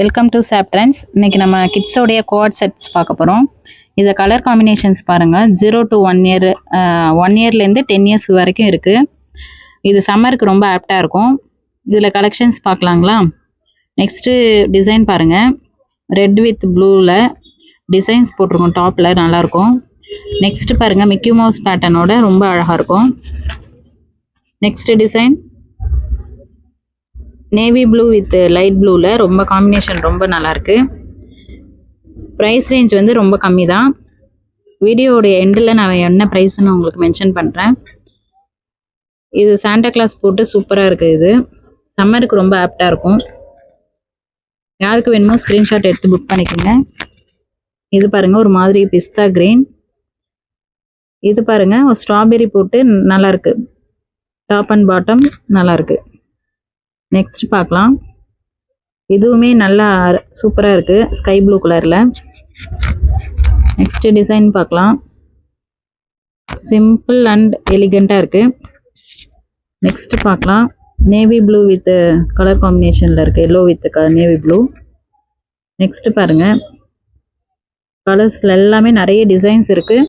Welcome to சாப்ட்ரன்ஸ் இன்றைக்கி நம்ம கிட்ஸோடைய code sets பார்க்க போகிறோம் இதை கலர் காம்பினேஷன்ஸ் பாருங்கள் zero to one year one இயர்லேருந்து ten years வரைக்கும் இருக்குது இது சம்மருக்கு ரொம்ப ஆப்டாக இருக்கும். இதில் கலெக்ஷன்ஸ் பார்க்கலாங்களா? நெக்ஸ்ட்டு டிசைன் பாருங்கள் ரெட் வித் ப்ளூவில் டிசைன்ஸ் போட்டிருக்கோம் டாப்பில் நல்லாயிருக்கும் நெக்ஸ்ட்டு பாருங்கள் மிக்கி மவுஸ் பேட்டர்னோட ரொம்ப அழகாக இருக்கும். Next design navy blue with light ப்ளூவில் ரொம்ப காம்பினேஷன் ரொம்ப நல்லாயிருக்கு ப்ரைஸ் ரேஞ்ச் வந்து ரொம்ப கம்மி தான் வீடியோடைய எண்டில் நான் என்ன ப்ரைஸ்னு உங்களுக்கு மென்ஷன் பண்ணுறேன் இது சாண்டா கிளாஸ் போட்டு சூப்பராக இருக்குது இது. சம்மருக்கு ரொம்ப ஆப்டாக இருக்கும். யாருக்கு வேணுமோ ஸ்க்ரீன்ஷாட் எடுத்து புக் பண்ணிக்கோங்க. இது பாருங்கள் ஒரு மாதிரி பிஸ்தா கிரீன் இது பாருங்கள் ஒரு ஸ்ட்ராபெரி போட்டு நல்லாயிருக்கு டாப் அண்ட் பாட்டம் நல்லாயிருக்கு நெக்ஸ்ட் பார்க்கலாம். இதுவுமே நல்லா சூப்பராக இருக்குது ஸ்கை ப்ளூ கலரில் நெக்ஸ்ட் டிசைன் பார்க்கலாம். சிம்பிள் அண்ட் எலிகண்ட்டாக இருக்குது நெக்ஸ்ட் பார்க்கலாம். நேவி ப்ளூ வித் கலர் காம்பினேஷனில் இருக்குது எல்லோ வித் க நேவி ப்ளூ நெக்ஸ்ட் பாருங்கள் கலர்ஸில் எல்லாமே நிறைய டிசைன்ஸ் இருக்குது